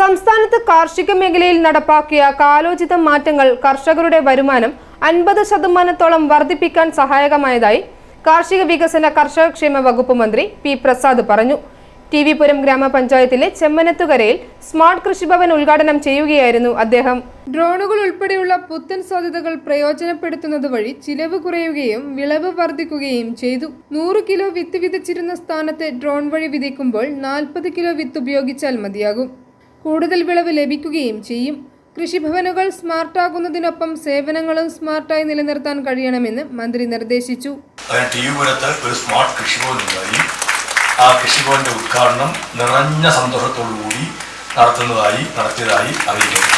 സംസ്ഥാനത്ത് കാർഷിക മേഖലയിൽ നടപ്പാക്കിയ കാലോചിത മാറ്റങ്ങൾ കർഷകരുടെ വരുമാനം അൻപത് ശതമാനത്തോളം വർദ്ധിപ്പിക്കാൻ സഹായകമായതായി കാർഷിക വികസന കർഷകക്ഷേമ വകുപ്പ് മന്ത്രി പി പ്രസാദ് പറഞ്ഞു. ടി വി പുരം ഗ്രാമപഞ്ചായത്തിലെ ചെമ്മനത്തുകരയിൽ സ്മാർട്ട് കൃഷിഭവൻ ഉദ്ഘാടനം ചെയ്യുകയായിരുന്നു അദ്ദേഹം. ഡ്രോണുകൾ ഉൾപ്പെടെയുള്ള പുത്തൻ സാധ്യതകൾ പ്രയോജനപ്പെടുത്തുന്നത് വഴി ചിലവ് കുറയുകയും വിളവ് വർദ്ധിക്കുകയും ചെയ്തു. നൂറ് കിലോ വിത്ത് വിതച്ചിരുന്ന സ്ഥാനത്തെ ഡ്രോൺ വഴി വിതയ്ക്കുമ്പോൾ നാൽപ്പത് കിലോ വിത്ത് ഉപയോഗിച്ചാൽ മതിയാകും. കൂടുതൽ വിളവ് ലഭിക്കുകയും ചെയ്യും. കൃഷിഭവനുകൾ സ്മാർട്ടാകുന്നതിനൊപ്പം സേവനങ്ങളും സ്മാർട്ടായി നിലനിർത്താൻ കഴിയണമെന്ന് മന്ത്രി നിർദ്ദേശിച്ചു. ഒരു സ്മാർട്ട് ആ കൃഷിഭവന്റെ ഉദ്ഘാടനം നിറഞ്ഞ സന്തോഷത്തോടുകൂടി നടത്തുന്നതായി നടത്തിയതായി അറിയിക്കുന്നു.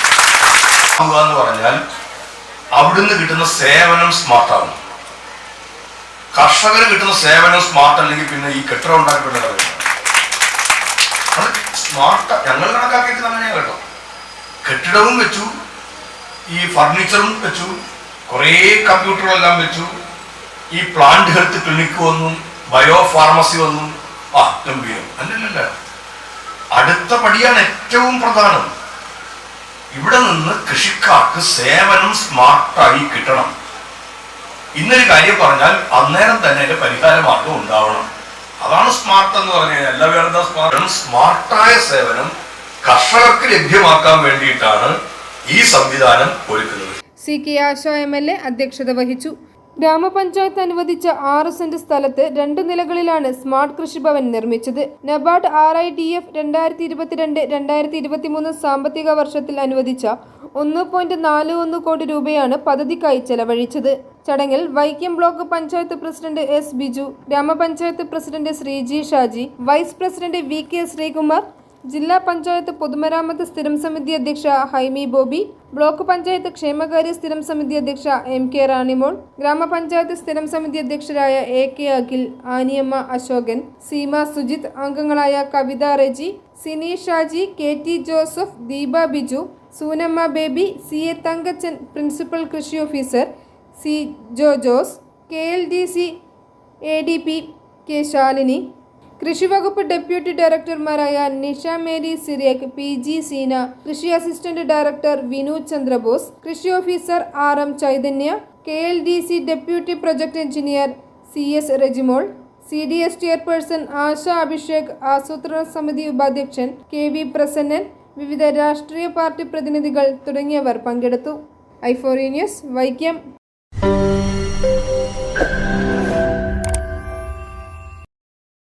എന്ന് പറഞ്ഞാൽ അവിടുന്ന് കിട്ടുന്ന സേവനം സ്മാർട്ടാവണം കർഷകർ കിട്ടുന്ന സേവനം സ്മാർട്ട് അല്ലെങ്കിൽ പിന്നെ ഈ കെട്ടിടം അത് സ്മാർട്ട് ഞങ്ങൾ കണക്കാക്കിയിട്ട് അങ്ങനെയാണ് കേട്ടോ. കെട്ടിടവും വെച്ചു ഈ ഫർണിച്ചറും വെച്ചു കുറേ കമ്പ്യൂട്ടറുകളെല്ലാം വെച്ചു. ഈ പ്ലാന്റ് ഹെൽത്ത് ക്ലിനിക്ക് വന്നു ബയോ ഫാർമസി വന്നു. ആ ഗംഭീരം. അല്ലല്ല അടുത്ത പടിയാണ് ഏറ്റവും പ്രധാനം. ഇവിടെ നിന്ന് കൃഷിക്കാർക്ക് സേവനം സ്മാർട്ടായി കിട്ടണം. ഇന്നൊരു കാര്യം പറഞ്ഞാൽ അന്നേരം തന്നെ അതിന്റെ പരിഹാര മാർഗം ഉണ്ടാവണം. അതാണ് സ്മാർട്ട് എന്ന് പറഞ്ഞു കഴിഞ്ഞാൽ എല്ലാ വേറെ സ്മാർട്ട് സ്മാർട്ടായ സേവനം കർഷകർക്ക് ലഭ്യമാക്കാൻ വേണ്ടിയിട്ടാണ് ഈ സംവിധാനം ഒരുക്കുന്നത്. C K Asha M L A അധ്യക്ഷത വഹിച്ചു. ഗ്രാമപഞ്ചായത്ത് അനുവദിച്ച ആറ് സെന്റ് സ്ഥലത്ത് രണ്ട് നിലകളിലാണ് സ്മാർട്ട് കൃഷിഭവൻ നിർമ്മിച്ചത്. NABARD R I D F രണ്ടായിരത്തി ഇരുപത്തിരണ്ട് രണ്ടായിരത്തി ഇരുപത്തിമൂന്ന് സാമ്പത്തിക വർഷത്തിൽ അനുവദിച്ച ഒന്ന് പോയിന്റ് നാല് ഒന്ന് കോടി രൂപയാണ് പദ്ധതിക്കായി ചെലവഴിച്ചത്. ചടങ്ങിൽ Vaikom block panchayat president S Biju ഗ്രാമപഞ്ചായത്ത് president Sreeji Shaji vice president V K Sreekumar ജില്ലാ പഞ്ചായത്ത് പൊതുമരാമത്ത് സ്ഥിരം സമിതി അധ്യക്ഷ ഹൈമി ബോബി ബ്ലോക്ക് പഞ്ചായത്ത് ക്ഷേമകാര്യ സ്ഥിരം സമിതി അധ്യക്ഷ എം കെ റാണിമോൾ ഗ്രാമപഞ്ചായത്ത് സ്ഥിരം സമിതി അധ്യക്ഷരായ എ കെ അഖിൽ ആനിയമ്മ അശോകൻ സീമ സുജിത് അംഗങ്ങളായ Kavitha Reji Sini Shaji K T Joseph Deepa Biju Soonamma Baby C A Thankachan principal കൃഷി officer C Jojos K L D C A D P K Shalini. കൃഷിവകുപ്പ് deputy ഡയറക്ടർമാരായ Nisha Mary Cyriac P G Seena. കൃഷി assistant director Vinu Chandrabose. കൃഷി officer R M Chaitanya. K L D C deputy project engineer C S Rejimol. C D S chairperson Asha Abhishek ആസൂത്രണ സമിതി ഉപാധ്യക്ഷൻ K V Prasannan. വിവിധ രാഷ്ട്രീയ party പ്രതിനിധികൾ തുടങ്ങിയവർ പങ്കെടുത്തു. ഐഫോറി ന്യൂസ് വൈക്കം.